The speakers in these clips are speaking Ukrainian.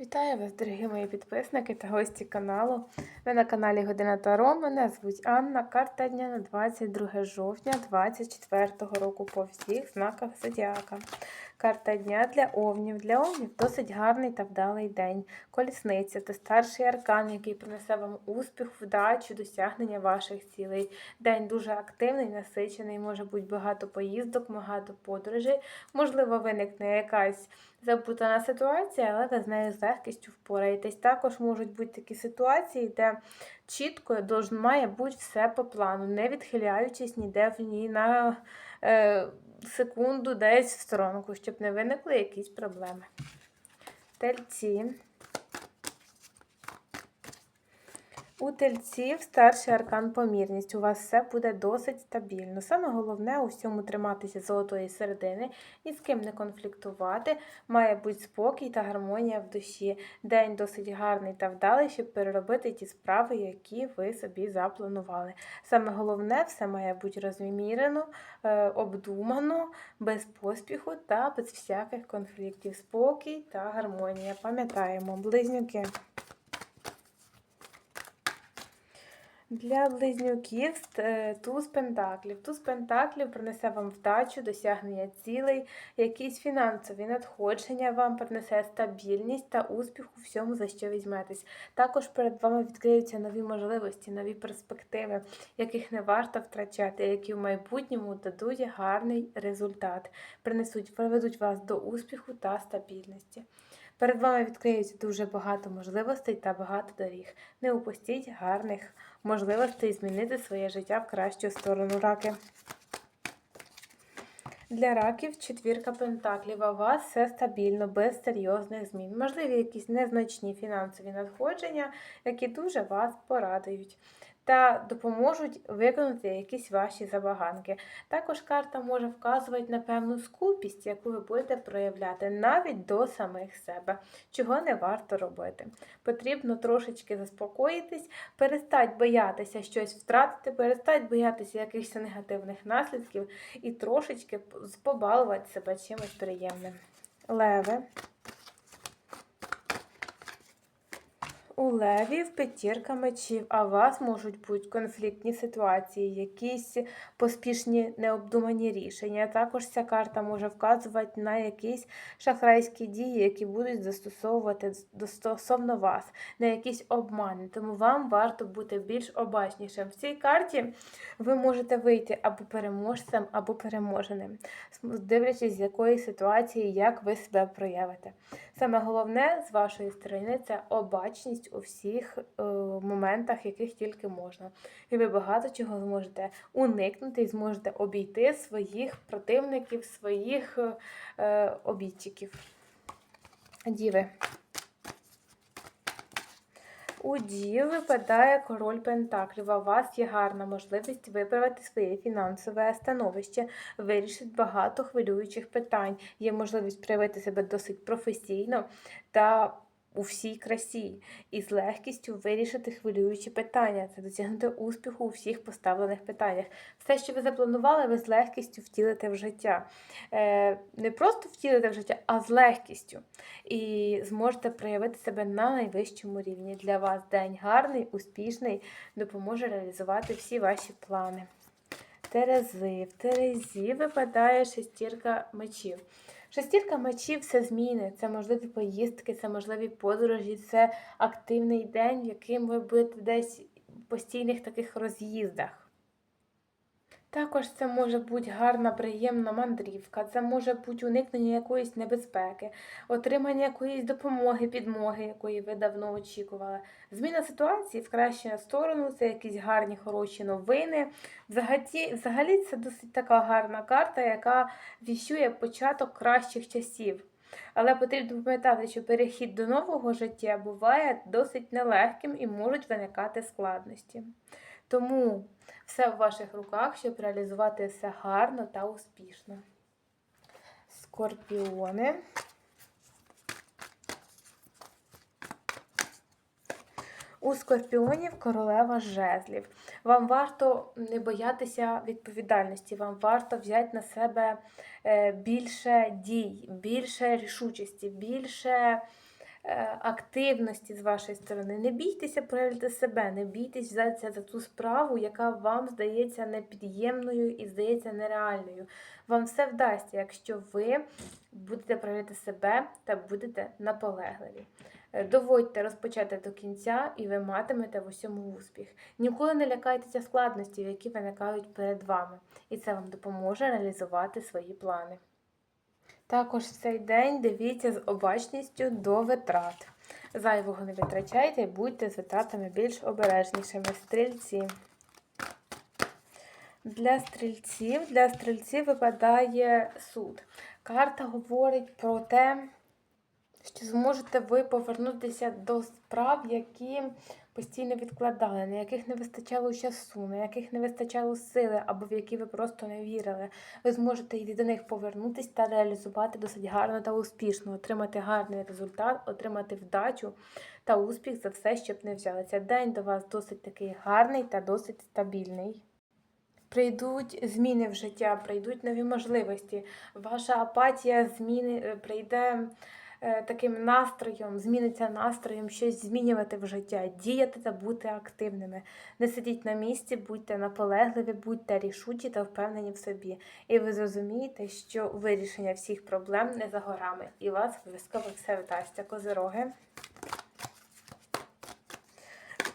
Вітаю вас, дорогі мої підписники та гості каналу. Ви на каналі Година Таро. Мене звуть Анна. Карта дня на 22 жовтня 2024 року по всіх знаках Зодіака. Карта дня для овнів. Для овнів досить гарний та вдалий день. Колісниця це старший аркан, який принесе вам успіх, вдачу, досягнення ваших цілей. День дуже активний, насичений, може бути багато поїздок, багато подорожей. Можливо, виникне якась запутана ситуація, але ви з нею з легкістю впораєтесь. Також можуть бути такі ситуації, де чітко має бути все по плану, не відхиляючись ніде в ні на секунду десь в сторонку, щоб не виникли якісь проблеми. Тельці. У тельців старший аркан помірність. У вас все буде досить стабільно. Саме головне у всьому триматися золотої середини, ні з ким не конфліктувати, має бути спокій та гармонія в душі. День досить гарний та вдалий, щоб переробити ті справи, які ви собі запланували. Саме головне, все має бути розмірено, е, обдумано, без поспіху та без всяких конфліктів. Спокій та гармонія. Пам'ятаємо, близнюки. Для близнюків е, туз пентаклів. Туз пентаклів принесе вам вдачу, досягнення цілей, якісь фінансові надходження вам принесе стабільність та успіх у всьому, за що візьметесь. Також перед вами відкриються нові можливості, нові перспективи, яких не варто втрачати, які в майбутньому дадуть гарний результат, принесуть, приведуть вас до успіху та стабільності. Перед вами відкриється дуже багато можливостей та багато доріг. Не упустіть гарних можливостей змінити своє життя в кращу сторону раки. Для раків четвірка пентаклів, а у вас все стабільно, без серйозних змін. Можливі якісь незначні фінансові надходження, які дуже вас порадують та допоможуть виконати якісь ваші забаганки. Також карта може вказувати на певну скупість, яку ви будете проявляти навіть до самих себе, чого не варто робити. Потрібно трошечки заспокоїтись, перестать боятися щось втратити, перестать боятися якихось негативних наслідків і трошечки побалувати себе чимось приємним. Леви. У левів п'ятірка мечів, а у вас можуть бути конфліктні ситуації, якісь поспішні необдумані рішення. Також ця карта може вказувати на якісь шахрайські дії, які будуть застосовувати стосовно вас, на якісь обмани. Тому вам варто бути більш обачнішим. В цій карті ви можете вийти або переможцем, або переможеним, дивлячись, з якої ситуації, як ви себе проявите. Саме головне з вашої сторони це обачність у всіх е, моментах, яких тільки можна. І ви багато чого зможете уникнути і зможете обійти своїх противників, своїх е, обідчиків. Діви. У Дії випадає король Пентаклів, а у вас є гарна можливість виправити своє фінансове становище, вирішити багато хвилюючих питань. Є можливість проявити себе досить професійно та у всій красі і з легкістю вирішити хвилюючі питання, це досягнути успіху у всіх поставлених питаннях. Все, що ви запланували, ви з легкістю втілите в життя. Е, Не просто втілите в життя, а з легкістю. І зможете проявити себе на найвищому рівні. Для вас день гарний, успішний, допоможе реалізувати всі ваші плани. Терези. В Терезі випадає шестірка мечів. Шестірка мечів це зміни, це можливі поїздки, це можливі подорожі, це активний день, в яким ви будете десь в постійних таких роз'їздах. Також це може бути гарна, приємна мандрівка, це може бути уникнення якоїсь небезпеки, отримання якоїсь допомоги, підмоги, якої ви давно очікували. Зміна ситуації в кращу сторону, це якісь гарні, хороші новини. Взагалі, взагалі це досить така гарна карта, яка віщує початок кращих часів. Але потрібно пам'ятати, що перехід до нового життя буває досить нелегким і можуть виникати складності. Тому все в ваших руках, щоб реалізувати все гарно та успішно. Скорпіони. У скорпіонів королева жезлів. Вам варто не боятися відповідальності, вам варто взяти на себе е, більше дій, більше рішучості, більше активності з вашої сторони. Не бійтеся проявити себе, не бійтесь взятися за ту справу, яка вам здається непід'ємною і здається нереальною. Вам все вдасться, якщо ви будете проявляти себе та будете наполегливі. Е, Доводьте розпочати до кінця, і ви матимете в усьому успіх. Ніколи не лякайтеся складностей, які виникають перед вами, і це вам допоможе реалізувати свої плани. Також в цей день дивіться з обачністю до витрат. Зайвого не витрачайте і будьте з витратами більш обережнішими. Стрільці. Для стрільців, для стрільців випадає суд. Карта говорить про те, що зможете ви повернутися до справ, які постійно відкладали, на яких не вистачало часу, на яких не вистачало сили, або в які ви просто не вірили. Ви зможете і до них повернутися та реалізувати досить гарно та успішно, отримати гарний результат, отримати вдачу та успіх за все, щоб не взялися. День до вас досить такий гарний та досить стабільний. Прийдуть зміни в життя, прийдуть нові можливості. Ваша апатія зміни е, прийде таким настроєм, зміниться настроєм щось змінювати в життя, діяти та бути активними. Не сидіть на місці, будьте наполегливі, будьте рішучі та впевнені в собі. І ви зрозумієте, що вирішення всіх проблем не за горами, і вас обов'язково все вдасться. Козироги.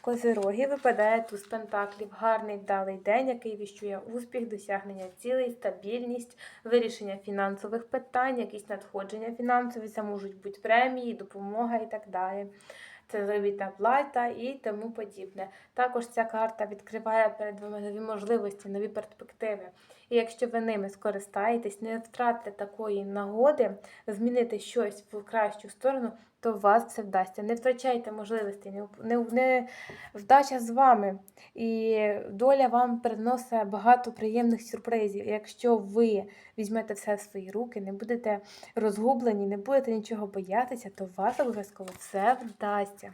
Козироги випадає туз пентаклів, гарний вдалий день, який віщує успіх, досягнення цілей, стабільність, вирішення фінансових питань, якісь надходження фінансові, це можуть бути премії, допомога і так далі. Це заробітна плата і тому подібне. Також ця карта відкриває перед вами нові можливості, нові перспективи. І якщо ви ними скористаєтесь, не втратите такої нагоди змінити щось в кращу сторону, то вас все вдасться. Не втрачайте можливості, не, не, вдача з вами. І доля вам приносить багато приємних сюрпризів. Якщо ви візьмете все в свої руки, не будете розгублені, не будете нічого боятися, то вас обов'язково все вдасться.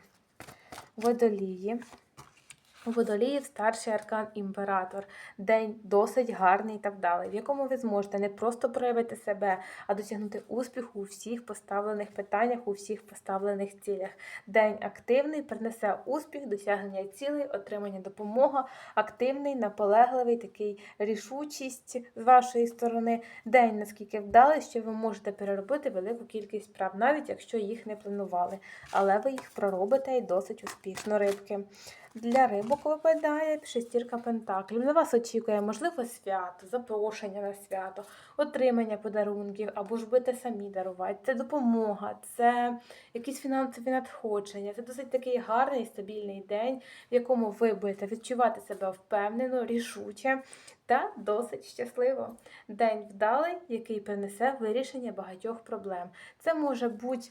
Водолії. Водоліїв старший аркан імператор. День досить гарний та вдалий, в якому ви зможете не просто проявити себе, а досягнути успіху у всіх поставлених питаннях, у всіх поставлених цілях. День активний принесе успіх, досягнення цілей, отримання допомоги, активний, наполегливий, такий рішучість з вашої сторони. День наскільки вдалий, що ви можете переробити велику кількість справ, навіть якщо їх не планували. Але ви їх проробите і досить успішно рибки. Для рибок випадає шестірка пентаклів. На вас очікує, можливо, свято, запрошення на свято, отримання подарунків, або ж будете самі дарувати. Це допомога, це якісь фінансові надходження. Це досить такий гарний стабільний день, в якому ви будете відчувати себе впевнено, рішуче та досить щасливо. День вдалий, який принесе вирішення багатьох проблем. Це може бути,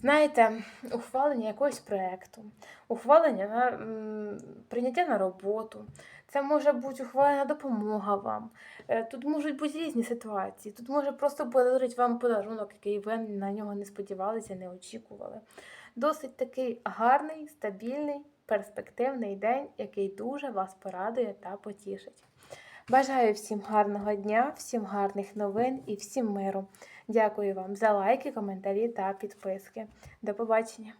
знаєте, ухвалення якогось проєкту, ухвалення на прийняття на роботу. Це може бути ухвалена допомога вам. Е, Тут можуть бути різні ситуації. Тут може просто подарувати вам подарунок, який ви на нього не сподівалися, не очікували. Досить такий гарний, стабільний, перспективний день, який дуже вас порадує та потішить. Бажаю всім гарного дня, всім гарних новин і всім миру. Дякую вам за лайки, коментарі та підписки. До побачення!